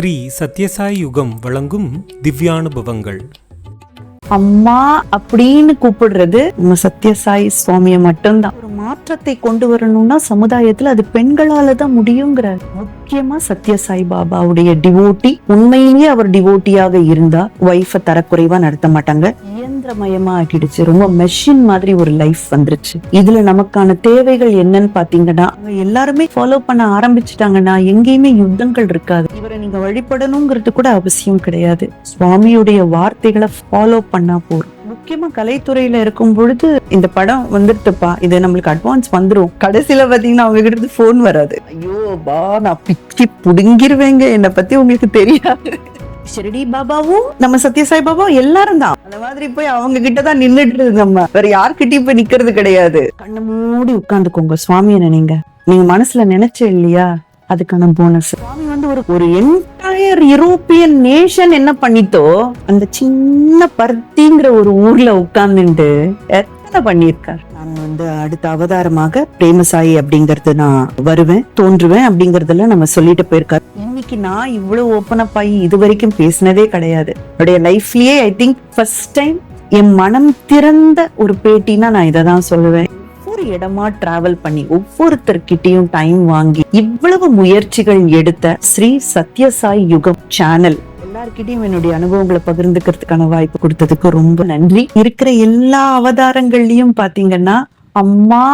ஸ்ரீ சத்யசாய் யுகம் வழங்கும் திவ்யானுபவங்கள். அம்மா அப்படின்னு கூப்பிடுறது நம்ம சத்யசாய் சுவாமியை மட்டும்தான். ஒரு மாற்றத்தை கொண்டு வரணும்னா சமுதாயத்துல அது பெண்களால தான் முடியுங்கிறார். முக்கியமா சத்யசாய் பாபாவுடைய டிவோட்டி. உண்மையிலேயே அவர் டிவோட்டியாக இருந்தா ஒய்ஃபை தரக்குறைவா நடத்த மாட்டாங்க. இயந்திரமயமா ஆக்கிடுச்சு ரொம்ப மெஷின் மாதிரி ஒரு லைஃப் வந்துருச்சு. இதுல நமக்கான தேவைகள் என்னன்னு பாத்தீங்கன்னா அவங்க எல்லாருமே ஃபாலோ பண்ண ஆரம்பிச்சுட்டாங்கன்னா எங்கேயுமே யுத்தங்கள் இருக்காது. இவரை நீங்க வழிபடணுங்கிறது கூட அவசியம் கிடையாது. சுவாமியுடைய வார்த்தைகளை ஃபாலோ பண்ணா போதும். முக்கியமா கலைத்துறையில இருக்கும் பொழுது இந்த படம் வந்துருத்துப்பா இது நம்மளுக்கு அட்வான்ஸ் வந்துரும். கடைசியில பாத்தீங்கன்னா அவங்க கிட்ட இருந்து போன் வராது. ஐயோ பா நான் பிச்சி புடுங்கிருவேங்க. என்னை பத்தி உங்களுக்கு தெரியாது. ஷிரடி பாபாவும் நம்ம சத்யசாய் பாபாவும் எல்லாரும் தான். அந்த மாதிரி போய் அவங்க கிட்ட தான் நின்னுட்டு நம்ம வேற யார்கிட்டயும் போய் நிக்கிறது கிடையாது. கண்ணை மூடி உட்கார்ந்துக்கோங்க சுவாமியை நினைங்க நீங்க. மனசுல நினைச்ச இல்லையா? அதுக்கான போனஸ் சுவாமி வந்து ஒரு ஒரு என்டையர் யூரோப்பியன் நேஷன் என்ன பண்ணித்தோ அந்த சின்ன பருத்திங்கிற ஒரு ஊர்ல உட்கார்ந்துட்டு எத்தனை பண்ணியிருக்கார்? நான் வந்து அடுத்த அவதாரமாக பிரேமசாயி அப்படிங்கறது நான் வருவேன் தோன்றுவேன் அப்படிங்கறதுல நம்ம சொல்லிட்டு போயிருக்காரு. இன்னைக்கு நான் இவ்வளவு ஓப்பன் அப் ஆகி இது வரைக்கும் பேசினதே கிடையாது. என்னுடைய லைஃப்லயே ஐ திங்க் ஃபர்ஸ்ட் டைம் என் மனம் திறந்த ஒரு பேட்டினா நான் இதை தான் சொல்லுவேன். ஒவ்வொரு இடமா டிராவல் பண்ணி ஒவ்வொருத்தர்கிட்டயும் டைம் வாங்கி இவ்வளவு முயற்சிகள் எடுத்த ஸ்ரீ சத்யசாய் யுகம் சேனல் எல்லார்கிட்டயும் என்னுடைய அனுபவங்களை பகிர்ந்துக்கிறதுக்கான வாய்ப்பு கொடுத்ததுக்கு ரொம்ப நன்றி. இருக்கிற எல்லா அவதாரங்கள்லயும் பாத்தீங்கன்னா அம்மா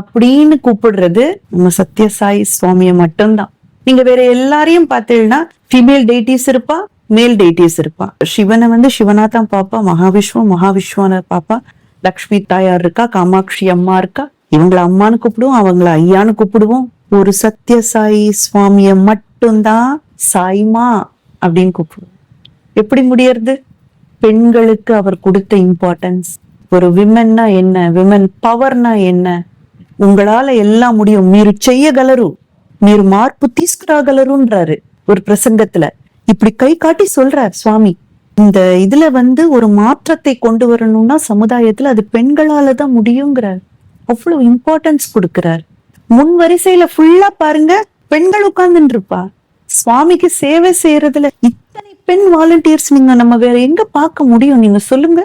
அப்படின்னு கூப்பிடுறது நம்ம சத்யசாய் சுவாமியை மட்டும்தான். நீங்க வேற எல்லாரையும் பார்த்தீங்கன்னா ஃபீமேல் டெய்டிஸ் இருப்பா மேல் டெய்டிஸ் இருப்பா. சிவனை வந்து சிவனா தான் பாப்பா மகாவிஷ்வம் மகாவிஷ்வான பாப்பா லக்ஷ்மி தாயார் இருக்கா காமாட்சி அம்மா இருக்கா? இவங்களை அம்மான்னு கூப்பிடுவோம் அவங்கள ஐயான்னு கூப்பிடுவோம். ஒரு சத்திய சாயி சுவாமிய மட்டும்தான் சாய்மா அப்படின்னு கூப்பிடுவோம். எப்படி முடியறது? பெண்களுக்கு அவர் கொடுத்த இம்பார்ட்டன்ஸ் ஒரு விமன்னா என்ன? விமன் பவர்னா என்ன? உங்களால எல்லாம் முடியும். மீறு செய்யகலரும் మీరు మార్పు తీసుకురాగలరుன்றாரு ஒரு பிரசங்கத்துல. இப்படி கை காட்டி சொல்றார் சுவாமி. இந்த இதுல வந்து ஒரு மாற்றத்தை கொண்டு வரணும்னா சமுதாயத்துல அது பெண்களால தான் முடியுங்கிறார். அவ்வளவு இம்பார்ட்டன்ஸ் கொடுக்கிறார். முன் வரிசையில ஃபுல்லா பாருங்க பெண்கள் உட்கார்ந்துட்டு இருப்பா சுவாமிக்கு சேவை செய்யறதுல இத்தனை பெண் வாலண்டியர்ஸ் நீங்க நம்ம வேற எங்க பார்க்க முடியும்? நீங்க சொல்லுங்க.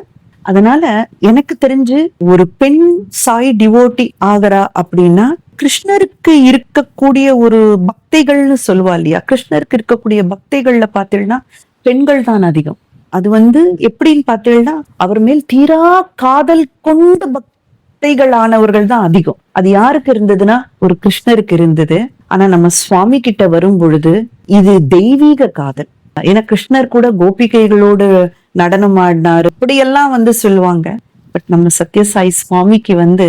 அதனால எனக்கு தெரிஞ்சு ஒரு பெண் சாய் டிவோட்டி ஆகிறா அப்படின்னா கிருஷ்ணருக்கு இருக்கக்கூடிய ஒரு பக்தைகள்னு சொல்லுவா இல்லையா? கிருஷ்ணருக்கு இருக்கக்கூடிய பக்தைகள்ல பார்த்தீங்கன்னா பெண்கள் தான் அதிகம். அது வந்து எப்படின்னு பார்த்தீங்கன்னா அவர் மேல் தீரா காதல் கொண்ட பக்தைகளானவர்கள் தான் அதிகம். அது யாருக்கு இருந்ததுன்னா ஒரு கிருஷ்ணருக்கு இருந்தது. ஆனா நம்ம சுவாமி கிட்ட வரும் பொழுது இது தெய்வீக காதல். ஏன்னா கிருஷ்ணர் கூட கோபிகைகளோடு நடனம் ஆடினாரு இப்படியெல்லாம் வந்து சொல்லுவாங்க. பட் நம்ம சத்யசாய் சுவாமிக்கு வந்து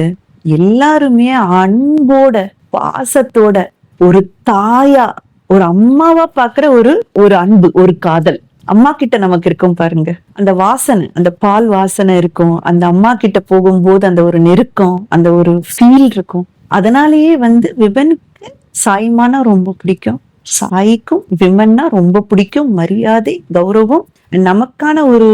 எல்லாருமே அன்போட பாசத்தோட ஒரு தாயா ஒரு அம்மாவா பாக்குற ஒரு ஒரு அன்பு ஒரு காதல். அம்மா கிட்ட நமக்கு இருக்கும் பாருங்க. அந்த வாசனை அந்த பால் வாசனை இருக்கும். அந்த அம்மா கிட்ட போகும்போது அந்த ஒரு நெருக்கம் அந்த ஒரு ஃபீல் இருக்கும். அதனாலேயே வந்து விபனுக்கு சாய்மானா ரொம்ப பிடிக்கும். சாய்க்கும் விமன்னா ரொம்ப பிடிக்கும் மரியாதை கௌரவம் நமக்கான ஒரு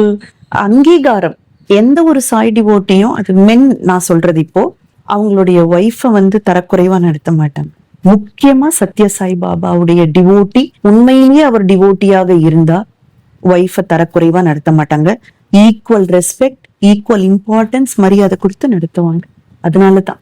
அங்கீகாரம். எந்த ஒரு சாய் டிவோட்டையும் அது மென் நான் சொல்றது இப்போ அவங்களுடைய ஒய்ஃபை வந்து தரக்குறைவா நடத்த மாட்டாங்க. முக்கியமா சத்ய சாய் பாபாவுடைய டிவோட்டி உண்மையிலேயே அவர் டிவோட்டியாக இருந்தா ஒய்ஃபை தரக்குறைவா நடத்த மாட்டாங்க. ஈக்குவல் ரெஸ்பெக்ட் ஈக்குவல் இம்பார்ட்டன்ஸ் மரியாதை கொடுத்து நடத்துவாங்க. அதனால தான்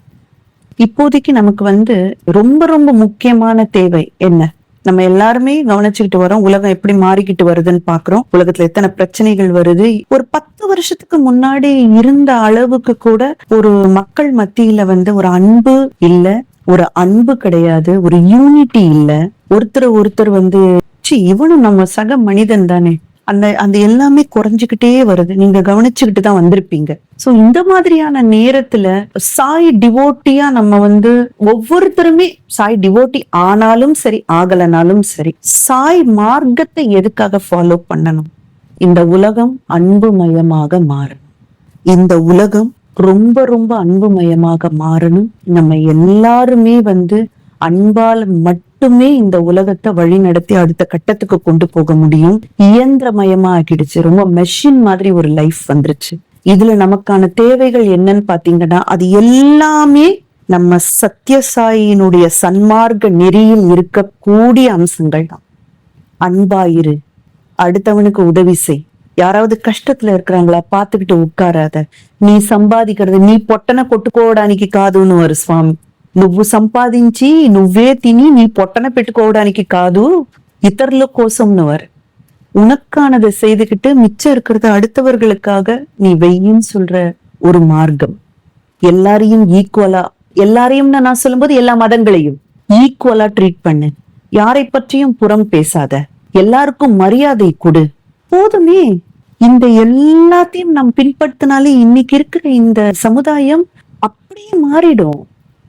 இப்போதைக்கு நமக்கு வந்து ரொம்ப ரொம்ப முக்கியமான தேவை என்ன? நம்ம எல்லாருமே கவனிச்சுக்கிட்டு வரோம். உலகம் எப்படி மாறிக்கிட்டு வருதுன்னு பாக்குறோம். உலகத்துல எத்தனை பிரச்சனைகள் வருது. ஒரு பத்து வருஷத்துக்கு முன்னாடி இருந்த அளவுக்கு கூட ஒரு மக்கள் மத்தியில வந்து ஒரு அன்பு இல்ல ஒரு அன்பு கிடையாது ஒரு யூனிட்டி இல்ல. ஒருத்தர் ஒருத்தர் வந்து ச்சீ இவனும் நம்ம சக மனிதன் தானே. அந்த அந்த எல்லாமே குறைஞ்சுக்கிட்டே வருது. நீங்க கவனிச்சுக்கிட்டு தான் வந்திருப்பீங்க. சோ இந்த மாதிரியான நேரத்துல சாய் டிவோட்டியா நம்ம வந்து ஒவ்வொருத்தருமே சாய் டிவோட்டி ஆனாலும் சரி ஆகலனாலும் சரி சாய் மார்க்கத்தை எதுக்காக ஃபாலோ பண்ணணும்? இந்த உலகம் அன்புமயமாக மாறணும். இந்த உலகம் ரொம்ப ரொம்ப அன்புமயமாக மாறணும். நம்ம எல்லாருமே வந்து அன்பால் மட்டுமே இந்த உலகத்தை வழி நடத்தி அடுத்த கட்டத்துக்கு கொண்டு போக முடியும். இயந்திரமயமா ஆக்கிடுச்சு ரொம்ப மெஷின் மாதிரி ஒரு லைஃப் வந்துருச்சு. இதுல நமக்கான தேவைகள் என்னன்னு பாத்தீங்கன்னா அது எல்லாமே நம்ம சத்யசாயினுடைய சன்மார்க்க நெறியில் இருக்கக்கூடிய அம்சங்கள் தான். அன்பாயிரு அடுத்தவனுக்கு உதவி செய். யாராவது கஷ்டத்துல இருக்கிறாங்களா பாத்துக்கிட்டு உட்காராத. நீ சம்பாதிக்கிறது நீ పొట్టన కొట్టుకోవడానికి காதுன்னு వారు சுவாமி. నువ్వు సంపాదించి నువ్వే தினி நீ పొట్టన పెట్టుకోవడానికి காது ఇతరుల కోసం வரு. உனக்கானதை செய்துகிட்டு மிச்சம் இருக்கிறத அடுத்தவர்களுக்காக நீ வெய்யின்னு சொல்ற ஒரு மார்க்கம். எல்லாரையும் ஈக்குவலா எல்லாரையும் நான் சொல்லும்போது எல்லா மதங்களையும் ஈக்குவலா ட்ரீட் பண்ணு. யாரை பற்றியும் புறம் பேசாத. எல்லாருக்கும் மரியாதை கொடு. போதுமே. இந்த எல்லாத்தையும் நாம் பின்பற்றினாலே இன்னைக்கு இருக்கிற இந்த சமுதாயம் அப்படியே மாறிடும்.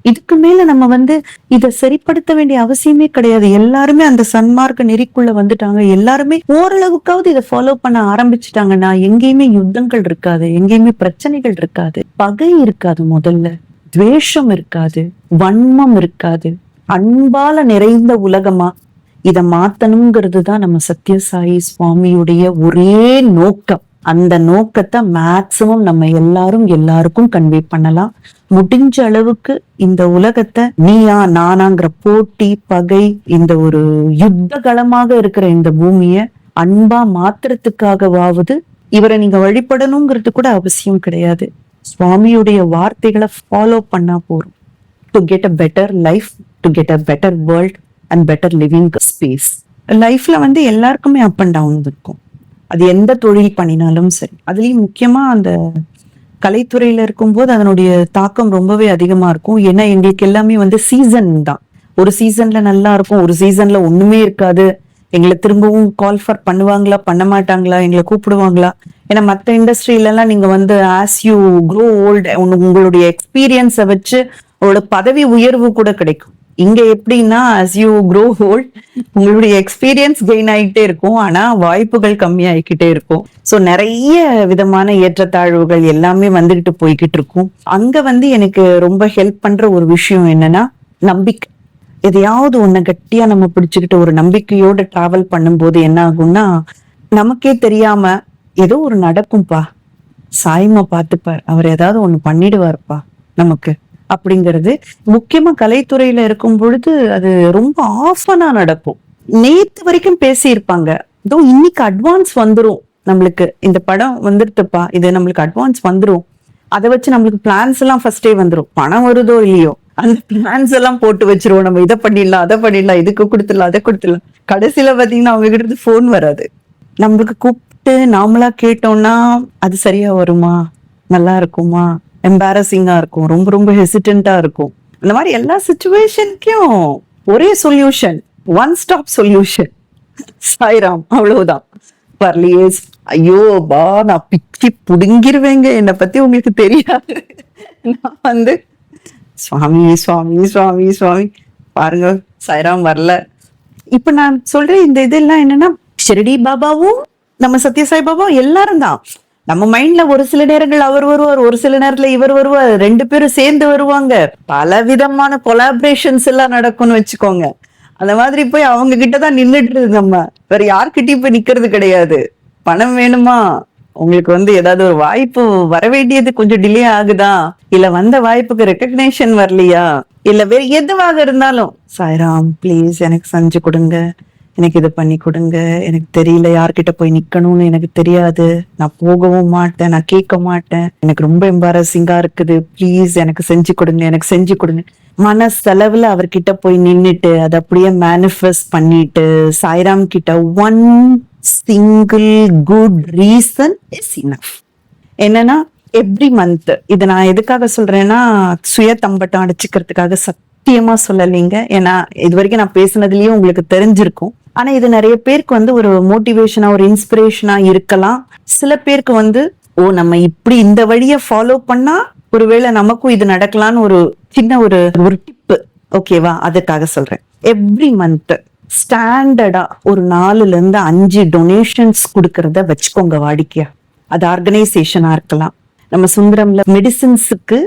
இதுக்கு மேல நம்ம வந்து இதை சரிப்படுத்த வேண்டிய அவசியமே கிடையாது. எல்லாருமே அந்த சன்மார்க்க நெறிக்குள்ள வந்துட்டாங்க. எல்லாருமே ஓரளவுக்காவது இதை ஃபாலோ பண்ண ஆரம்பிச்சுட்டாங்கன்னா எங்கேயுமே யுத்தங்கள் இருக்காது. எங்கேயுமே பிரச்சனைகள் இருக்காது. பகை இருக்காது முதல்ல. துவேஷம் இருக்காது. வன்மம் இருக்காது. அன்பால நிறைந்த உலகமா இதை மாத்தணுங்கிறது தான் நம்ம சத்யசாயி சுவாமியுடைய ஒரே நோக்கம். அந்த நோக்கத்தை மேக்சிமம் நம்ம எல்லாரும் எல்லாருக்கும் கன்வே பண்ணலாம். முடிஞ்ச அளவுக்கு இந்த உலகத்தை நீயா நானாங்கிற போட்டி பகை இந்த ஒரு யுத்த களமாக இருக்கிற இந்த பூமிய அன்பா மாத்திரத்துக்காகவாவது இவரை நீங்க வழிபடணுங்கிறது கூட அவசியம் கிடையாது. சுவாமியுடைய வார்த்தைகளை ஃபாலோ பண்ணா போறோம் to get a better life to get a better world and better living space லைஃப்ல வந்து எல்லாருக்குமே அப் அண்ட் டவுன் இருக்கும். அது எந்த தொழில் பண்ணினாலும் சரி. அதுலயும் முக்கியமா அந்த கலைத்துறையில இருக்கும்போது அதனுடைய தாக்கம் ரொம்பவே அதிகமா இருக்கும். ஏன்னா எங்களுக்கு எல்லாமே வந்து சீசன் தான். ஒரு சீசன்ல நல்லா இருக்கும் ஒரு சீசன்ல ஒண்ணுமே இருக்காது. எங்களை திரும்பவும் கால் ஃபார் பண்ணுவாங்களா பண்ண மாட்டாங்களா எங்களை கூப்பிடுவாங்களா? ஏன்னா மற்ற இண்டஸ்ட்ரியிலலாம் நீங்க வந்து ஆஸ் யூ க்ரோ ஓல்டு உங்களுடைய எக்ஸ்பீரியன்ஸை வச்சு உங்களோட பதவி உயர்வு கூட கிடைக்கும். இங்க எப்படின்னா அஸ் யூ க்ரோ ஹோல்ட் உங்களுடைய எக்ஸ்பீரியன்ஸ் கெயின் ஆகிட்டே இருக்கும். ஆனா வாய்ப்புகள் கம்மியாகிக்கிட்டே இருக்கும். ஸோ நிறைய விதமான ஏற்றத்தாழ்வுகள் எல்லாமே வந்துகிட்டு போய்கிட்டு இருக்கும். அங்க வந்து எனக்கு ரொம்ப ஹெல்ப் பண்ற ஒரு விஷயம் என்னன்னா நம்பிக்கை. எதையாவது ஒன்ன கட்டியா நம்ம பிடிச்சுக்கிட்டு ஒரு நம்பிக்கையோட டிராவல் பண்ணும்போது என்ன ஆகும்னா நமக்கே தெரியாம ஏதோ ஒரு நடக்கும்பா. சாய்மா பார்த்துப்பார். அவர் ஏதாவது ஒன்னு பண்ணிடுவார்ப்பா நமக்கு. அப்படிங்கிறது முக்கியமா கலைத்துறையில இருக்கும் பொழுது அது ரொம்ப ஆஃபனா நடக்கும். நேத்து வரைக்கும் பேசியிருப்பாங்க. இதோ இன்னைக்கு அட்வான்ஸ் வந்துரும். நம்மளுக்கு இந்த படம் வந்துருத்துப்பா இது நம்மளுக்கு அட்வான்ஸ் வந்துரும். அதை வச்சு நம்மளுக்கு பிளான்ஸ் எல்லாம் ஃபர்ஸ்டே வந்துரும். பணம் வருதோ இல்லையோ? அந்த பிளான்ஸ் எல்லாம் போட்டு வச்சிருவோம். நம்ம இதை பண்ணிடலாம் அதை பண்ணிடலாம் இதுக்கு கொடுத்துடலாம் அதை கொடுத்துடலாம். கடைசியில பாத்தீங்கன்னா அவங்க கிட்ட இருந்து போன் வராது. நம்மளுக்கு கூப்பிட்டு நாமளா கேட்டோம்னா அது சரியா வருமா? நல்லா இருக்குமா? எம்பாரசிங்கா இருக்கும். ரொம்ப ரொம்ப ஹெசிடென்ட்டா இருக்கும். அந்த மாதிரி எல்லா சுச்சுவேஷனுக்கும் ஒரே solution one stop solution Sairam அவ்வளவுதான். வரலையே ஐயோ பா நான் பிச்சி புடுங்கிருவேங்க. என்னை பத்தி உங்களுக்கு தெரியாது. நான் வந்து சுவாமி சுவாமி சுவாமி சுவாமி பாருங்க சாய்ராம் வரல. இப்ப நான் சொல்றேன் இந்த இதெல்லாம் என்னன்னா ஷிரடி பாபாவும் நம்ம சத்யசாய் பாபாவும் எல்லாரும் தான். நம்ம மைண்ட்ல ஒரு சில நேரங்கள் அவர் வருவார் ஒரு சில நேரத்துல இவர் வருவார் ரெண்டு பேரும் சேர்ந்து வருவாங்க. பல விதமான கொலாபரேஷன்ஸ் எல்லாம் நடக்கும்னு வச்சுக்கோங்க. அந்த மாதிரி போய் அவங்க கிட்டதான் நின்னுட்டு இருக்கு நம்ம. வேற யார்கிட்டயும் போய் நிக்கிறது கிடையாது. பணம் வேணுமா? உங்களுக்கு வந்து ஏதாவது ஒரு வாய்ப்பு வர வேண்டியது கொஞ்சம் டிலே ஆகுதா? இல்ல வந்த வாய்ப்புக்கு ரெக்கக்னேஷன் வரலையா? இல்ல வேற எதுவாக இருந்தாலும் சாய்ராம் ப்ளீஸ் எனக்கு செஞ்சு கொடுங்க. எனக்கு இதை பண்ணி கொடுங்க. எனக்கு தெரியல யார்கிட்ட போய் நிக்கணும்னு எனக்கு தெரியாது. நான் போகவும் மாட்டேன் நான் கேட்க மாட்டேன். எனக்கு ரொம்ப எம்பாரசிங்கா இருக்குது. ப்ளீஸ் எனக்கு செஞ்சு கொடுங்க எனக்கு செஞ்சு கொடுங்க. மனசெலவுல அவர்கிட்ட போய் நின்னுட்டு அதை அப்படியே மேனிஃபெஸ்ட் பண்ணிட்டு சாய்ராம் கிட்ட one single good reason is enough என்னன்னா எவ்ரி மந்த் இதை நான் எதுக்காக சொல்றேன்னா சுய தம்பட்டம் அடிச்சுக்கிறதுக்காக சத்தியமா சொல்லலைங்க. ஏன்னா இது வரைக்கும் நான் பேசுனதுலயும் உங்களுக்கு தெரிஞ்சிருக்கும். ஆனா இது நிறைய பேருக்கு வந்து ஒரு மோட்டிவேஷனா ஒரு இன்ஸ்பிரேஷனா இருக்கலாம். சில பேருக்கு வந்து ஓ நம்ம இப்படி இந்த வழியை ஃபாலோ பண்ணா ஒருவேளை நமக்கும் இது நடக்கலாம்னு ஒரு சின்ன ஒரு ஒரு டிப்பு ஓகேவா அதுக்காக சொல்றேன். எவ்ரி மந்த் ஸ்டாண்டர்டா ஒரு நாலுல இருந்து அஞ்சு டொனேஷன்ஸ் கொடுக்கறத வச்சுக்கோங்க வாடிக்கையா அது ஆர்கனைசேஷனா இருக்கலாம். நம்ம சுந்தரம்ல மெடிசின்ஸுக்கு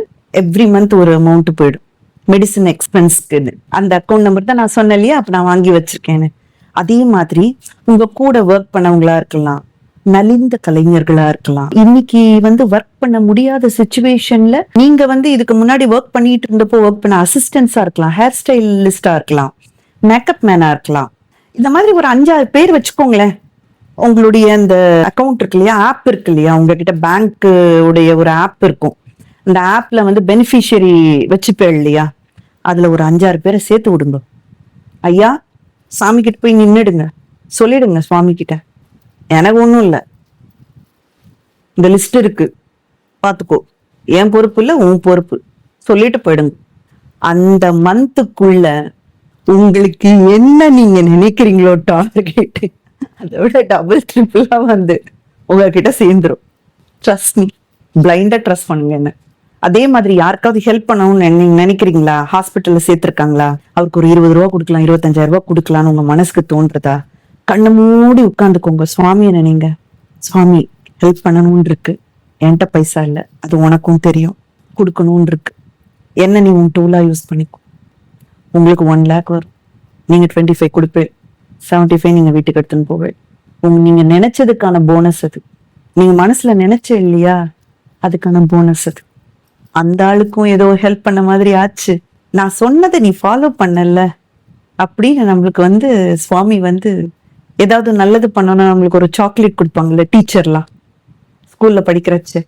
எவ்ரி மந்த் ஒரு அமௌண்ட் போயிடும். மெடிசின் எக்ஸ்பென்ஸ்க்கு அந்த அக்கௌண்ட் நம்பர் தான் நான் சொன்னேன் இல்லையா? அப்ப நான் வாங்கி வச்சிருக்கேன்னு. அதே மாதிரி உங்க கூட ஒர்க் பண்ணவங்களா இருக்கலாம் நலிந்த கலைஞர்களா இருக்கலாம். இன்னைக்கு வந்து ஒர்க் பண்ண முடியாத சுச்சுவேஷன்ல நீங்க வந்து இதுக்கு முன்னாடி ஒர்க் பண்ணிட்டு இருந்தப்போ ஒர்க் பண்ண அசிஸ்டன்ஸா இருக்கலாம் ஹேர் ஸ்டைலிஸ்டா இருக்கலாம் மேக்கப் மேனா இருக்கலாம். இந்த மாதிரி ஒரு அஞ்சாறு பேர் வச்சுக்கோங்களேன். உங்களுடைய அந்த அக்கவுண்ட் இருக்கு இல்லையா ஆப் இருக்கு இல்லையா உங்ககிட்ட பேங்க் உடைய ஒரு ஆப் இருக்கும். அந்த ஆப்ல வந்து பெனிஃபிஷியரி வச்சுப்பேன் இல்லையா அதுல ஒரு அஞ்சாறு பேரை சேர்த்து விடுங்க. ஐயா சாமி கிட்ட போய் நின்னுடுங்க. சொல்லிடுங்க சுவாமி கிட்ட எனக்கு ஒன்றும் இல்லை. இந்த லிஸ்ட் இருக்கு. பார்த்துக்கோ என் பொறுப்பு இல்லை உன் பொறுப்பு. சொல்லிட்டு போயிடுங்க. அந்த மந்த்துக்குள்ள உங்களுக்கு என்ன நீங்க நினைக்கிறீங்களோ டார்கெட் அதை விட டபுள் ட்ரிபிளா வந்து உங்ககிட்ட சேர்ந்துரும். ட்ரஸ்ட் மீ பிளைண்டா ட்ரஸ்ட் பண்ணுங்க என்ன. அதே மாதிரி யாருக்காவது ஹெல்ப் பண்ணணும்னு நீங்க நினைக்கிறீங்களா? ஹாஸ்பிட்டல்ல சேர்த்திருக்காங்களா? அவருக்கு ஒரு இருபது ரூபா கொடுக்கலாம் இருபத்தஞ்சாயிரம் ரூபா கொடுக்கலாம்னு உங்க மனசுக்கு தோன்றதா? கண்ணை மூடி உட்காந்துக்கோங்க சுவாமியை நினைங்க சுவாமி ஹெல்ப் பண்ணணும்னு இருக்கு. என்கிட்ட பைசா இல்லை. அது உனக்கும் தெரியும். கொடுக்கணும்னு இருக்கு. என்ன நீ உன் டூலா யூஸ் பண்ணிக்கோ. உங்களுக்கு ஒன் லேக் வரும். நீங்க டுவெண்ட்டி ஃபைவ் கொடுப்பேன் செவன்டி ஃபைவ் நீங்க வீட்டுக்கு எடுத்துன்னு போவேன் உங்க நீங்க நினைச்சதுக்கான போனஸ் அது. நீங்க மனசுல நினைச்ச இல்லையா? அதுக்கான போனஸ் அது. அந்த ஆளுக்கும் ஏதோ ஹெல்ப் பண்ண மாதிரி ஆச்சு. நான் சொன்னதை நீ ஃபாலோ பண்ணல. அப்படின்னு நம்மளுக்கு வந்து சுவாமி வந்து ஏதாவது நல்லது பண்ணணும் நம்மளுக்கு ஒரு சாக்லேட் கொடுப்பாங்கல்ல டீச்சர்லாம் ஸ்கூல்ல படிக்கிறச்சு.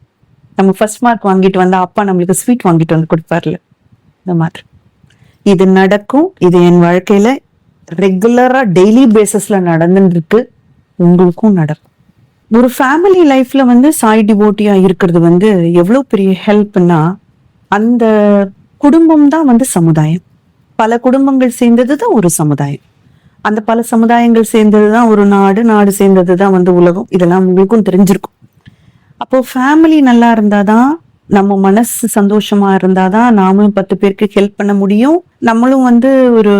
நம்ம ஃபர்ஸ்ட் மார்க் வாங்கிட்டு வந்தா அப்பா நம்மளுக்கு ஸ்வீட் வாங்கிட்டு வந்து கொடுப்பார்ல. இந்த மாதிரி. இது நடக்கும். இது என் வாழ்க்கையில ரெகுலரா டெய்லி பேசிஸ்ல நடந்துட்டு இருக்கு. உங்களுக்கும் நடக்கும். ஒரு ஃபேமிலி லைஃப்ல வந்து சாய் டிவோட்டியா இருக்கிறது வந்து எவ்வளவு பெரிய ஹெல்ப்னா அந்த குடும்பம் தான் வந்து சமுதாயம். பல குடும்பங்கள் சேர்ந்தது தான் ஒரு சமுதாயம். அந்த பல சமுதாயங்கள் சேர்ந்தது தான் ஒரு நாடு நாடு சேர்ந்தது தான் வந்து உலகம். இதெல்லாம் உங்களுக்கும் தெரிஞ்சிருக்கும். அப்போ ஃபேமிலி நல்லா இருந்தாதான் நம்ம மனசு சந்தோஷமா இருந்தாதான் நாமளும் பத்து பேருக்கு ஹெல்ப் பண்ண முடியும். நம்மளும் வந்து ஒரு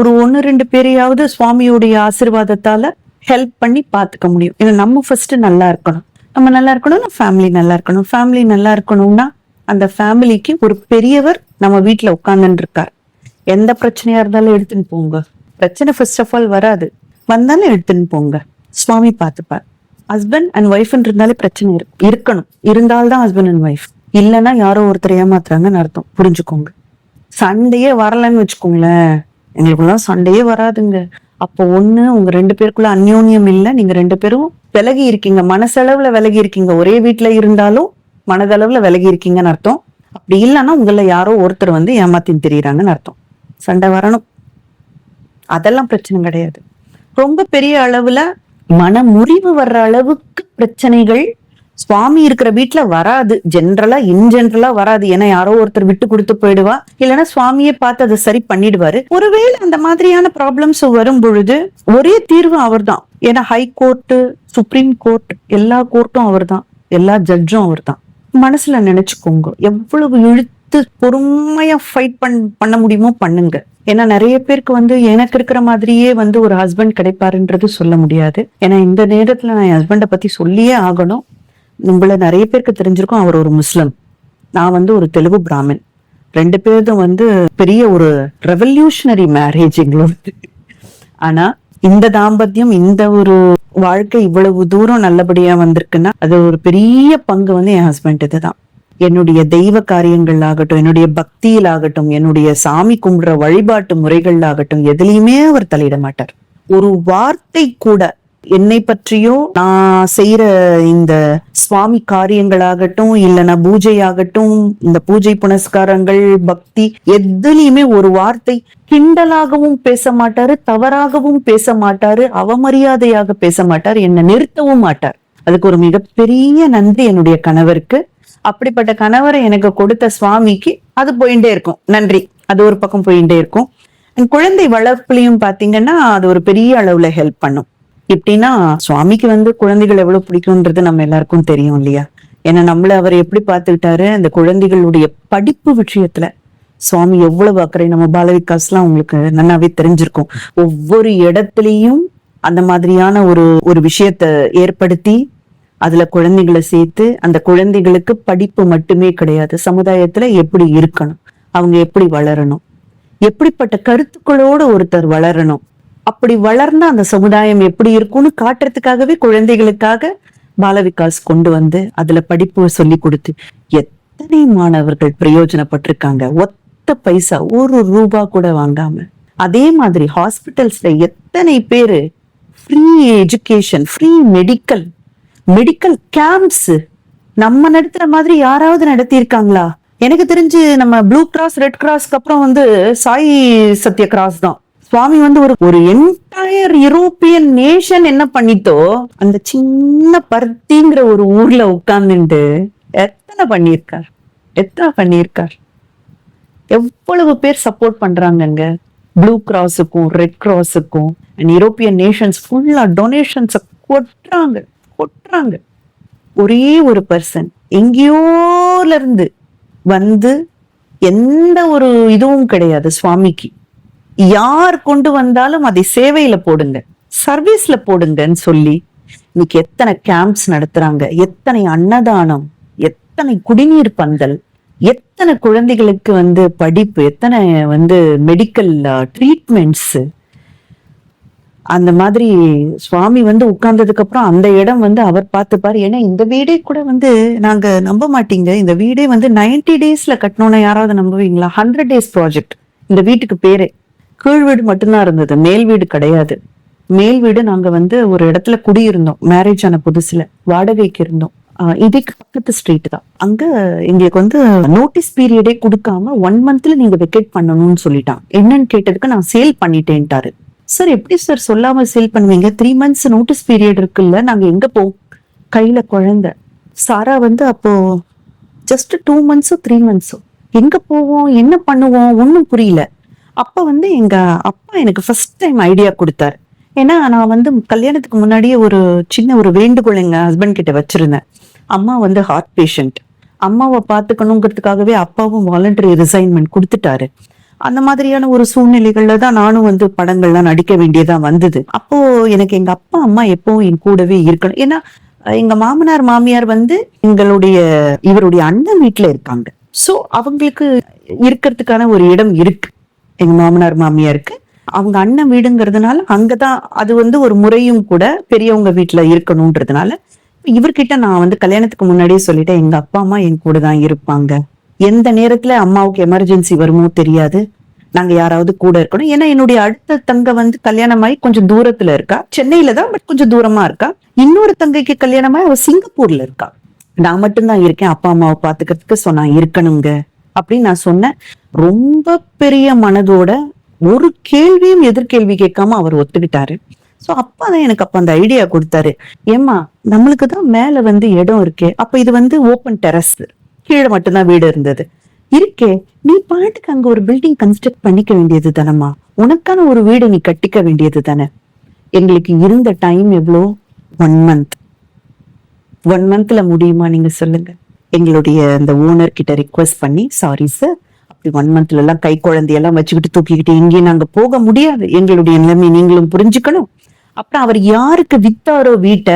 ஒரு ஒன்னு ரெண்டு பேரையாவது சுவாமியோடைய ஆசிர்வாதத்தால ஹெல்ப் பண்ணி பார்த்துக்க முடியும். ஏன்னா நம்ம ஃபர்ஸ்ட் நல்லா இருக்கணும். நம்ம நல்லா இருக்கணும்னா ஃபேமிலி நல்லா இருக்கணும். ஃபேமிலி நல்லா இருக்கணும்னா அந்த ஃபேமிலிக்கு ஒரு பெரியவர் நம்ம வீட்டில் உட்காந்துட்டு இருக்கார் எந்த பிரச்சனையா இருந்தாலும் எடுத்துன்னு போங்க. பிரச்சனை ஃபர்ஸ்ட் ஆஃப் ஆல் வராது. வந்தாலும் எடுத்துன்னு போங்க. சுவாமி பார்த்துப்பார் ஹஸ்பண்ட் அண்ட் ஒய்ஃப்னு இருந்தாலே பிரச்சனை இருக்கு இருக்கணும். இருந்தால்தான் ஹஸ்பண்ட் அண்ட் ஒய்ஃப் இல்லைன்னா யாரோ ஒருத்தர் ஏமாத்துறாங்கன்னு அர்த்தம். புரிஞ்சுக்கோங்க. சண்டையே வரலன்னு வச்சுக்கோங்களேன். எங்களுக்குலாம் சண்டையே வராதுங்க. அப்போ ஒண்ணு உங்க ரெண்டு பேருக்குள்ள அந்யோன்யம் இல்ல நீங்க ரெண்டு பேரும் விலகி இருக்கீங்க. மனசளவுல விலகி இருக்கீங்க. ஒரே வீட்டுல இருந்தாலும் மனதளவுல விலகி இருக்கீங்கன்னு அர்த்தம். அப்படி இல்லைன்னா உங்கள யாரோ ஒருத்தர் வந்து ஏமாத்தின்னு தெரியுறாங்கன்னு அர்த்தம். சண்டை வரணும். அதெல்லாம் பிரச்சனை கிடையாது. ரொம்ப பெரிய அளவுல மன முறிவு வர்ற அளவுக்கு பிரச்சனைகள் சுவாமி இருக்கிற வீட்டுல வராது. ஜென்ரலா இன் ஜென்ரலா வராது. ஏன்னா யாரோ ஒருத்தர் விட்டு கொடுத்து போயிடுவா. இல்லைன்னா சுவாமியை பார்த்து அதை சரி பண்ணிடுவாரு. ஒருவேளை அந்த மாதிரியான ப்ராப்ளம்ஸ் வரும் பொழுது ஒரே தீர்வு அவர்தான். ஏன்னா ஹை கோர்ட்டு சுப்ரீம் கோர்ட் எல்லா கோர்ட்டும் அவர்தான். எல்லா ஜட்ஜும் அவர்தான். மனசுல நினைச்சுக்கோங்க. எவ்வளவு இழுத்து பொறுமையா ஃபைட் பண் பண்ண முடியுமோ பண்ணுங்க. ஏன்னா நிறைய பேருக்கு வந்து எனக்கு இருக்கிற மாதிரியே வந்து ஒரு ஹஸ்பண்ட் கிடைப்பாருன்றது சொல்ல முடியாது. ஏன்னா இந்த நேரத்துல நான் என் ஹஸ்பண்டை பத்தி சொல்லியே ஆகணும். உங்களை நிறைய பேருக்கு தெரிஞ்சிருக்கும் அவர் ஒரு முஸ்லிம். நான் வந்து ஒரு தெலுங்கு பிராமின். ரெண்டு பேரும் வந்து பெரிய ஒரு ரெவல்யூஷனரி மேரேஜ் எங்களோடது. ஆனா இந்த தாம்பத்தியம் இந்த ஒரு வாழ்க்கை இவ்வளவு தூரம் நல்லபடியா வந்திருக்குன்னா அது ஒரு பெரிய பங்கு வந்து என் ஹஸ்பண்ட் இதுதான் என்னுடைய தெய்வ காரியங்கள் ஆகட்டும் என்னுடைய பக்தியில் ஆகட்டும் என்னுடைய சாமி கும்பிடுற வழிபாட்டு முறைகள் ஆகட்டும் எதுலையுமே அவர் தலையிட மாட்டார். ஒரு வார்த்தை கூட என்னை பற்றியோ நான் செய்யற இந்த சுவாமி காரியங்களாகட்டும் இல்லைன்னா பூஜை ஆகட்டும் இந்த பூஜை புனஸ்காரங்கள் பக்தி எதுலயுமே ஒரு வார்த்தை கிண்டலாகவும் பேச மாட்டாரு தவறாகவும் பேச மாட்டாரு அவமரியாதையாக பேச மாட்டார் என்னை நிறுத்தவும் மாட்டார். அதுக்கு ஒரு மிகப்பெரிய நன்றி என்னுடைய கணவருக்கு. அப்படிப்பட்ட கணவரை எனக்கு கொடுத்த சுவாமிக்கு அது போயிட்டே இருக்கும். நன்றி. அது ஒரு பக்கம் போயிட்டே இருக்கும். குழந்தை வளர்ப்புலையும் பாத்தீங்கன்னா அது ஒரு பெரிய அளவுல ஹெல்ப் பண்ணும். எப்படின்னா சுவாமிக்கு வந்து குழந்தைகள் எவ்வளவு பிடிக்கும்ன்றது நம்ம எல்லாருக்கும் தெரியும் இல்லையா? ஏன்னா நம்மள அவர் எப்படி பார்த்துக்கிட்டாரு? அந்த குழந்தைகளுடைய படிப்பு விஷயத்துல சுவாமி எவ்வளவு அக்கறை. நம்ம பாலவிகாஸ்லாம் உங்களுக்கு நல்லாவே தெரிஞ்சிருக்கும். ஒவ்வொரு இடத்துலயும் அந்த மாதிரியான ஒரு ஒரு விஷயத்த ஏற்படுத்தி அதுல குழந்தைகளை சேர்த்து அந்த குழந்தைகளுக்கு படிப்பு மட்டுமே கிடையாது. சமுதாயத்துல எப்படி இருக்கணும்? அவங்க எப்படி வளரணும்? எப்படிப்பட்ட கருத்துக்களோட ஒருத்தர் வளரணும்? அப்படி வளர்ந்த அந்த சமுதாயம் எப்படி இருக்கும்னு காட்டுறதுக்காகவே குழந்தைகளுக்காக பாலவிகாஸ் கொண்டு வந்து அதுல படிப்பு சொல்லி கொடுத்து எத்தனை மாணவர்கள் பிரயோஜனப்பட்டிருக்காங்க? ஒத்த பைசா ஒரு ரூபா கூட வாங்காம. அதே மாதிரி ஹாஸ்பிட்டல்ஸ்ல எத்தனை பேரு free education free medical medical camps நம்ம நடத்துற மாதிரி யாராவது நடத்தியிருக்காங்களா? எனக்கு தெரிஞ்சு நம்ம ப்ளூ கிராஸ் ரெட் கிராஸ்க்கு அப்புறம் வந்து சாய் சத்ய கிராஸ் தான். சுவாமி வந்து ஒரு ஒரு என்டையர் யூரோப்பியன் நேஷன் என்ன பண்ணித்தோ அந்த சின்ன பருத்திங்கிற ஒரு ஊர்ல உட்கார்ந்துட்டு எத்தனை பண்ணியிருக்கார்? எத்தனை பண்ணியிருக்கார்? எவ்வளவு பேர் சப்போர்ட் பண்றாங்கங்க. ப்ளூ கிராஸுக்கும் ரெட் கிராஸுக்கும் அண்ட் யூரோப்பியன் நேஷன்ஸ் ஃபுல்லா டொனேஷன்ஸை கொட்டுறாங்க கொட்டுறாங்க. ஒரே ஒரு பர்சன் எங்கேயோல இருந்து வந்து எந்த ஒரு இதுவும் கிடையாது சுவாமிக்கு. யார் கொண்டு வந்தாலும் அதை சேவையில போடுங்க சர்வீஸ்ல போடுங்கன்னு சொல்லி இன்னைக்கு எத்தனை கேம்ப்ஸ் நடத்துறாங்க எத்தனை அன்னதானம் எத்தனை குடிநீர் பந்தல் எத்தனை குழந்தைகளுக்கு வந்து படிப்பு எத்தனை வந்து மெடிக்கல் ட்ரீட்மெண்ட்ஸ் அந்த மாதிரி சுவாமி வந்து உட்கார்ந்ததுக்கு அப்புறம் அந்த இடம் வந்து அவர் பார்த்துப்பாரு. ஏன்னா இந்த வீடே கூட வந்து நாங்க நம்ப மாட்டீங்க. இந்த வீடே வந்து 90 டேஸ்ல கட்டணும்னு யாராவது நம்புவீங்களா? ஹண்ட்ரட் டேஸ் ப்ராஜெக்ட் இந்த வீட்டுக்கு பேரே. கீழ் வீடு மட்டும்தான் இருந்தது. மேல் வீடு கிடையாது. மேல் வீடு நாங்க வந்து ஒரு இடத்துல குடியிருந்தோம். மேரேஜ் ஆன புதுசுல. வாடகைக்கு இருந்தோம். இதுக்கு பக்கத்து ஸ்ட்ரீட் தான். அங்க எங்களுக்கு வந்து நோட்டீஸ் பீரியடே கொடுக்காம ஒன் மந்த்ல நீங்க வெக்கேட் பண்ணணும்னு சொல்லிட்டான். என்னன்னு கேட்டதுக்கு நான் சேல் பண்ணிட்டேன்ட்டாரு. சார் எப்படி சார் சொல்லாம சேல் பண்ணுவீங்க? த்ரீ மந்த்ஸ் நோட்டீஸ் பீரியட் இருக்குல்ல. நாங்க எங்க போ கையில குழந்த. சாரா வந்து அப்போ ஜஸ்ட் டூ மந்த்ஸோ த்ரீ மந்த்ஸோ எங்க போவோம்? என்ன பண்ணுவோம்? ஒன்றும் புரியல. அப்போ வந்து எங்க அப்பா எனக்கு ஃபர்ஸ்ட் டைம் ஐடியா கொடுத்தாரு. ஏன்னா நான் வந்து கல்யாணத்துக்கு முன்னாடியே ஒரு சின்ன ஒரு வேண்டுகோள் எங்க ஹஸ்பண்ட் கிட்ட வச்சிருந்தேன். அம்மா வந்து ஹார்ட் பேஷண்ட் அம்மாவை பார்த்துக்கணுங்கிறதுக்காகவே அப்பாவும் வாலண்டரி ரிசைன்மெண்ட் கொடுத்துட்டாரு. அந்த மாதிரியான ஒரு சூழ்நிலைகள்ல தான் நானும் வந்து படங்கள்லாம் நடிக்க வேண்டியதா வந்தது. அப்போ எனக்கு எங்க அப்பா அம்மா எப்பவும் என் கூடவே இருக்கணும். ஏன்னா எங்க மாமனார் மாமியார் வந்து எங்களுடைய இவருடைய அண்ணன் வீட்டுல இருக்காங்க. சோ அவங்களுக்கு இருக்கிறதுக்கான ஒரு இடம் இருக்கு. எங்க மாமனார் மாமியாருக்கு. அவங்க அண்ணன் வீடுங்கிறதுனால அங்கதான் அது வந்து ஒரு முறையும் கூட பெரியவங்க வீட்டுல இருக்கணும்ன்றதுனால இவர்கிட்ட நான் வந்து கல்யாணத்துக்கு முன்னாடியே சொல்லிட்டேன் எங்க அப்பா அம்மா என் கூட தான் இருப்பாங்க. எந்த நேரத்துல அம்மாவுக்கு எமர்ஜென்சி வருமோ தெரியாது. நாங்க யாராவது கூட இருக்கணும். ஏன்னா என்னுடைய அடுத்த தங்க வந்து கல்யாணமாயி கொஞ்சம் தூரத்துல இருக்கா. சென்னையில தான் பட் கொஞ்சம் தூரமா இருக்கா. இன்னொரு தங்கைக்கு கல்யாணமாயி அவ சிங்கப்பூர்ல இருக்கா. நான் மட்டும்தான் இருக்கேன் அப்பா அம்மாவை பாத்துக்கிறதுக்கு சொன்னா இருக்கணுங்க அப்படின்னு நான் சொன்னேன். ரொம்ப பெரிய மனதோட ஒரு கேள்வியும் எதிர்கேள்வி கேட்காம அவர் ஒத்துக்கிட்டாரு. சோ அப்பா தான் எனக்கு அப்ப அந்த ஐடியா கொடுத்தாரு. ஏம்மா நம்மளுக்கு தான் மேல வந்து இடம் இருக்கே. அப்ப இது வந்து ஓப்பன் டெரஸ் கீழே மட்டும்தான் வீடு இருந்தது. இருக்கே நீ பாட்டுக்கு அங்க ஒரு பில்டிங் கன்ஸ்ட்ரக்ட் பண்ணிக்க வேண்டியது தானம்மா. உனக்கான ஒரு வீடு நீ கட்டிக்க வேண்டியது தானே. எங்களுக்கு இருந்த டைம் எவ்வளோ? ஒன் மந்த் ஒன் மந்த்ல முடியுமா நீங்க சொல்லுங்க. எங்களுடைய அந்த ஓனர் கிட்ட ரிக்வஸ்ட் பண்ணி சாரி சார் ஒன் மந்த்ல எல்லாம் கை குழந்தையெல்லாம் வச்சுக்கிட்டு தூக்கிக்கிட்டு எங்கேயும் நாங்க போக முடியாது. எங்களுடைய நிலைமை நீங்களும் புரிஞ்சுக்கணும். அப்புறம் அவர் யாருக்கு வித்தாரோ வீட்டை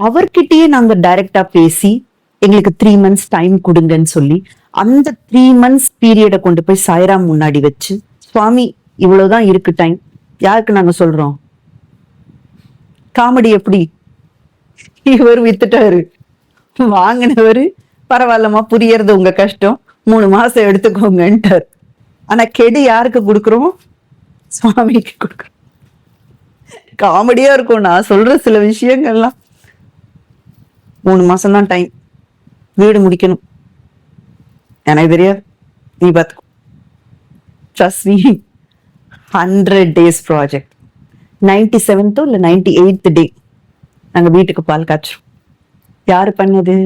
அவர்கிட்டயே நாங்க டைரக்டா பேசி எங்களுக்கு த்ரீ மந்த்ஸ் டைம் கொடுங்கன்னு சொல்லி அந்த த்ரீ மந்த்ஸ் பீரியடை கொண்டு போய் சாய்ராம் முன்னாடி வச்சு சுவாமி இவ்வளவுதான் இருக்கு டைம் யாருக்கு நாங்க சொல்றோம்? காமெடி எப்படி? இவர் வித்துட்டாரு. வாங்கினவரு பரவாயில்லம்மா புரியறது உங்க கஷ்டம். மூணு மாசம் எடுத்துக்கோங்கன்ட்டார். ஆனா கெடு யாருக்கு கொடுக்குறோம்? சுவாமிக்கு கொடுக்குறோம். காமெடியா இருக்கும். நான் சொல்ற சில விஷயங்கள்லாம். மூணு மாசம் தான் டைம் வீடு முடிக்கணும். எனக்கு தெரியாது. நீ பார்த்துக்கோ trust me hundred days project ninety செவன்த்தோ இல்லை நைன்டி எயித்து டே நாங்கள் வீட்டுக்கு பால் காய்ச்சோம். யார் பண்ணது?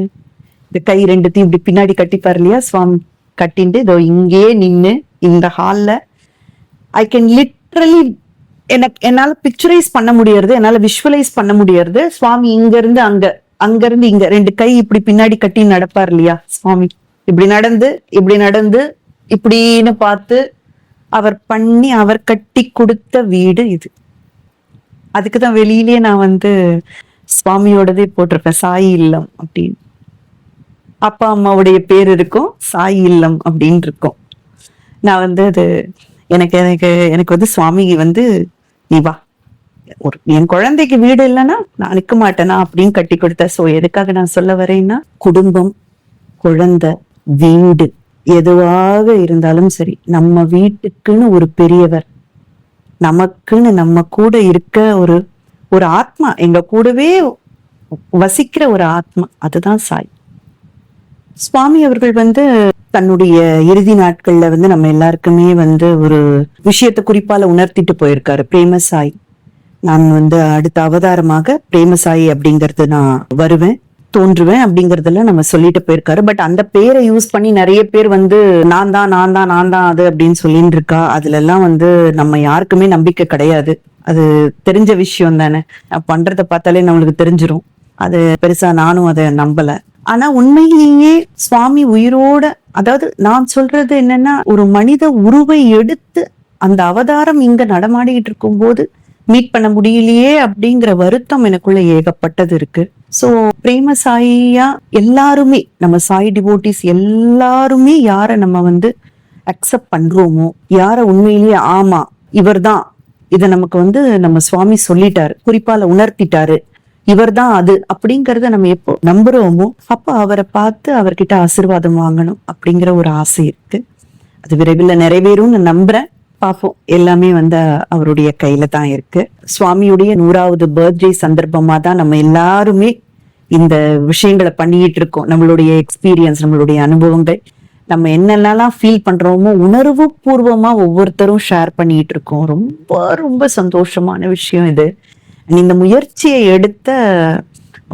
இந்த கை ரெண்டுத்தையும் இப்படி பின்னாடி கட்டிப்பார் இல்லையா சுவாமி? கட்டிட்டு இதோ இங்கேயே நின்று இந்த ஹாலில் ஐ கேன் லிட்ரலி எனக்கு என்னால பிக்சரைஸ் பண்ண முடியறது என்னால விஷுவலைஸ் பண்ண முடியறது சுவாமி இங்க இருந்து அங்க அங்க இருந்து இங்க ரெண்டு கை இப்படி பின்னாடி கட்டி நடப்பார் இல்லையா சுவாமி? இப்படி நடந்து இப்படி நடந்து இப்படின்னு பார்த்து அவர் பண்ணி அவர் கட்டி கொடுத்த வீடு இது. அதுக்கு தான் வெளியிலேயே நான் வந்து சுவாமியோடதே போட்டிருப்பேன் சாய் இல்லம் அப்படின்னு. அப்பா அம்மாவுடைய பேர் இருக்கும் சாய் இல்லம் அப்படின்னு இருக்கும். நான் வந்து அது எனக்கு எனக்கு எனக்கு வந்து சுவாமி வந்து நீ வா. ஒரு என் குழந்தைக்கு வீடு இல்லைன்னா நான் நிற்க மாட்டேனா? அப்படின்னு கட்டி கொடுத்த ஸோ எதுக்காக நான் சொல்ல வரேன்னா குடும்பம் குழந்தை வீடு எதுவாக இருந்தாலும் சரி நம்ம வீட்டுக்குன்னு ஒரு பெரியவர் நமக்குன்னு நம்ம கூட இருக்க ஒரு ஒரு ஆத்மா எங்க கூடவே வசிக்கிற ஒரு ஆத்மா அதுதான் சாய். சுவாமி அவர்கள் வந்து தன்னுடைய இறுதி நாட்கள்ல வந்து நம்ம எல்லாருக்குமே வந்து ஒரு விஷயத்தை குறிப்பால உணர்த்திட்டு போயிருக்காரு. பிரேமசாய் நான் வந்து அடுத்த அவதாரமாக பிரேமசாயி அப்படிங்கறது நான் வருவேன் தோன்றுவேன் அப்படிங்கறதெல்லாம் நம்ம சொல்லிட்டு போயிருக்காரு. பட் அந்த பேரை யூஸ் பண்ணி நிறைய பேர் வந்து நான் தான் நான் தான் நான் தான் அது அப்படின்னு சொல்லிட்டு இருக்கா? அதுல எல்லாம் வந்து நம்ம யாருக்குமே நம்பிக்கை கிடையாது. அது தெரிஞ்ச விஷயம் தானே. பண்றதை பார்த்தாலே நம்மளுக்கு தெரிஞ்சிரும். அது பெருசா நானும் அதை நம்பல. ஆனா உண்மையிலேயே சுவாமி உயிரோட அதாவது நான் சொல்றது என்னன்னா ஒரு மனித உருவை எடுத்து அந்த அவதாரம் இங்க நடமாடிட்டு இருக்கும்போது மீட் பண்ண முடியலையே அப்படிங்கிற வருத்தம் எனக்குள்ள ஏகப்பட்டது இருக்கு. சோ பிரேம சாயியா எல்லாருமே நம்ம சாய் டிவோட்டிஸ் எல்லாருமே யார நம்ம வந்து அக்செப்ட் பண்றோமோ யார உண்மையிலேயே ஆமா இவர்தான். இத நமக்கு வந்து நம்ம சுவாமி சொல்லிட்டாரு. குறிப்பால உணர்த்திட்டாரு. இவர்தான் அது அப்படிங்கறத நம்ம எப்போ நம்புறோமோ அப்போ அவரை பார்த்து அவர்கிட்ட ஆசீர்வாதம் வாங்கணும் அப்படிங்கிற ஒரு ஆசை இருக்கு. அது விரைவில் நிறைவேறும்னு நம்புறேன். பார்ப்போம். எல்லாமே வந்து அவருடைய கையில தான் இருக்கு. சுவாமியுடைய நூறாவது பர்த்டே சந்தர்ப்பமா தான் நம்ம எல்லாருமே இந்த விஷயங்களை பண்ணிட்டு இருக்கோம். நம்மளுடைய எக்ஸ்பீரியன்ஸ் நம்மளுடைய அனுபவங்கள் நம்ம என்னென்னலாம் ஃபீல் பண்றோமோ உணர்வு பூர்வமா ஒவ்வொருத்தரும் ஷேர் பண்ணிட்டு இருக்கோம். ரொம்ப ரொம்ப சந்தோஷமான விஷயம் இது. இந்த முயற்சியை எடுத்த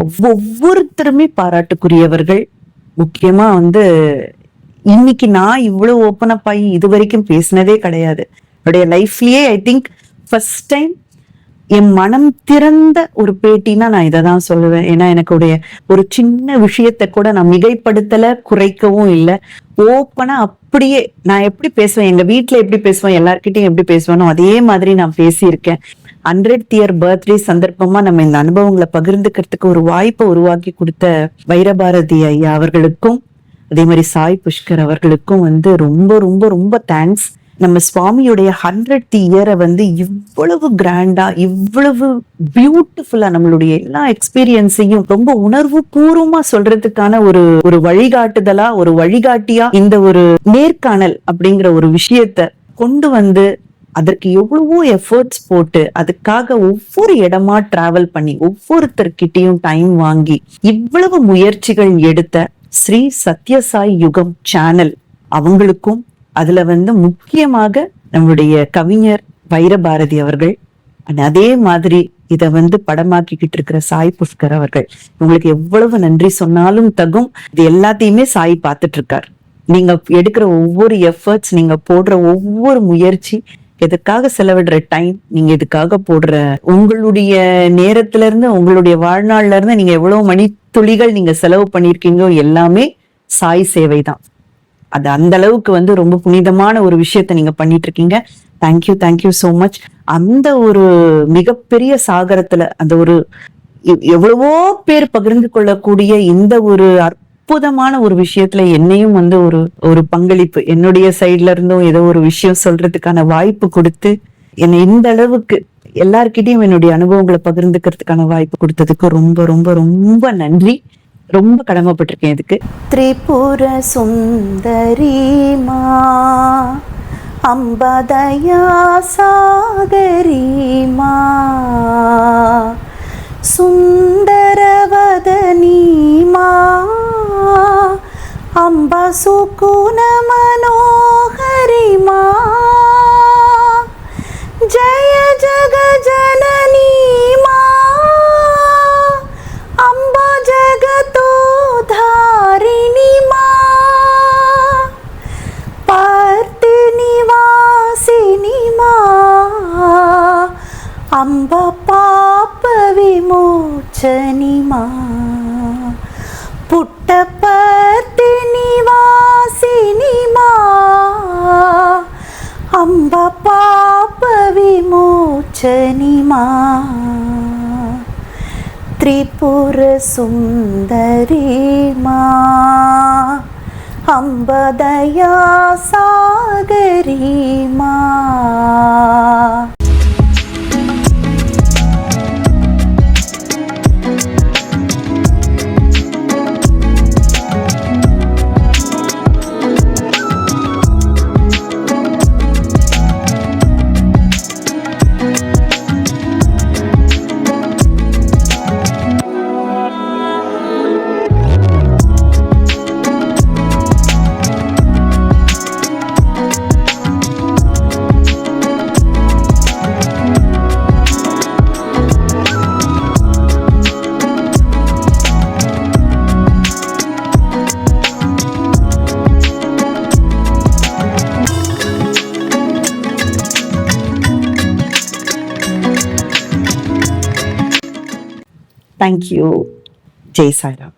ஒவ்வொருத்தருமே பாராட்டுக்குரியவர்கள். முக்கியமா வந்து இன்னைக்கு நான் இவ்வளவு ஓப்பன் அப் ஆகி இது வரைக்கும் பேசினதே கிடையாது. என்னுடைய லைஃப்லயே ஐ திங்க் ஃபர்ஸ்ட் டைம் என் மனம் திறந்த ஒரு பேட்டினா நான் இதை தான் சொல்லுவேன். ஏன்னா எனக்குடைய ஒரு சின்ன விஷயத்தை கூட நான் மிகைப்படுத்தல குறைக்கவும் இல்லை. ஓப்பனா அப்படியே நான் எப்படி பேசுவேன்? எங்க வீட்ல எப்படி பேசுவேன்? எல்லார்கிட்டையும் எப்படி பேசுவேனோ அதே மாதிரி நான் பேசியிருக்கேன். ஹண்ட்ரட் இயர் பர்த்டே சந்தர்ப்பமா நம்ம இந்த அனுபவங்களை பகிர்ந்துக்கிறதுக்கு ஒரு வாய்ப்பை உருவாக்கி கொடுத்த வைரபாரதி ஐயா அவர்களுக்கும் அதே மாதிரி சாய் புஷ்கர் அவர்களுக்கும் வந்து ரொம்ப ரொம்ப ரொம்ப தேங்க்ஸ் நம்ம சுவாமியுடைய ஹண்ட்ரட் இயரை வந்து இவ்வளவு கிராண்டா இவ்வளவு பியூட்டிஃபுல்லா நம்மளுடைய எல்லா எக்ஸ்பீரியன்ஸையும் ரொம்ப உணர்வு பூர்வமா சொல்றதுக்கான ஒரு ஒரு வழிகாட்டுதலா ஒரு வழிகாட்டியா இந்த ஒரு நேர்காணல் அப்படிங்கிற ஒரு விஷயத்த கொண்டு வந்து அதற்கு எவ்வளவோ எஃபர்ட்ஸ் போட்டு அதுக்காக ஒவ்வொரு இடமா டிராவல் பண்ணி ஒவ்வொருத்தர்கிட்டயும் டைம் வாங்கி இவ்வளவு முயற்சிகள் எடுத்த ஸ்ரீ சத்யசாய் யுகம் சேனல் அவங்களுக்கும் அதுல வந்து முக்கியமாக நம்மளுடைய கவிஞர் வைரபாரதி அவர்கள் அதே மாதிரி இதை வந்து படமாக்கிக்கிட்டு இருக்கிற சாய் புஷ்கர் அவர்கள். உங்களுக்கு எவ்வளவு நன்றி சொன்னாலும் தகும். இது எல்லாத்தையுமே சாய் பார்த்துட்டு இருக்கார். நீங்க எடுக்கிற ஒவ்வொரு எஃபர்ட்ஸ் நீங்க போடுற ஒவ்வொரு முயற்சி எதுக்காக செலவிடுற டைம் நீங்க இதுக்காக போடுற உங்களுடைய நேரத்துல இருந்து உங்களுடைய வாழ்நாள்ல இருந்து நீங்க எவ்வளவு மணி துளிகள் நீங்க செலவு பண்ணிருக்கீங்களோ எல்லாமே சாய் சேவை தான் அது அந்த அளவுக்கு வந்து ரொம்ப புனிதமான ஒரு விஷயத்த நீங்க பண்ணிட்டு இருக்கீங்க தேங்க்யூ தேங்க்யூ சோ மச் அந்த ஒரு மிகப்பெரிய சாகரத்துல அந்த ஒரு எவ்- எவ்வளவோ பேர் பகிர்ந்து கொள்ளக்கூடிய இந்த ஒரு அற்புதமான ஒரு விஷயத்துல என்னையும் வந்து ஒரு ஒரு பங்களிப்பு. என்னுடைய சைட்ல இருந்தும் ஏதோ ஒரு விஷயம் சொல்றதுக்கான வாய்ப்பு கொடுத்து என்னை இந்த அளவுக்கு எல்லார்கிட்டயும் என்னுடைய அனுபவங்களை பகிர்ந்துக்கிறதுக்கான வாய்ப்பு கொடுத்ததுக்கு ரொம்ப ரொம்ப ரொம்ப நன்றி. ரொம்ப கடமைப்பட்டிருக்கேன் இதுக்கு. திரிபுர சுந்தரிமா அம்பதயா சாகரிமா സുന്ദരവദനീമാ അംബ സുക്കൂന മനോഹരിമാ ജയ ജഗ ജനനീമാ അംബ ജഗതോ അംബ విమోచనిమా పుట్టపర్తి నివాసినిమా అంబ పాప విమోచనిమా Tripura సుందరిమా అంబదయా సాగరిమా thank you, Jay Sider.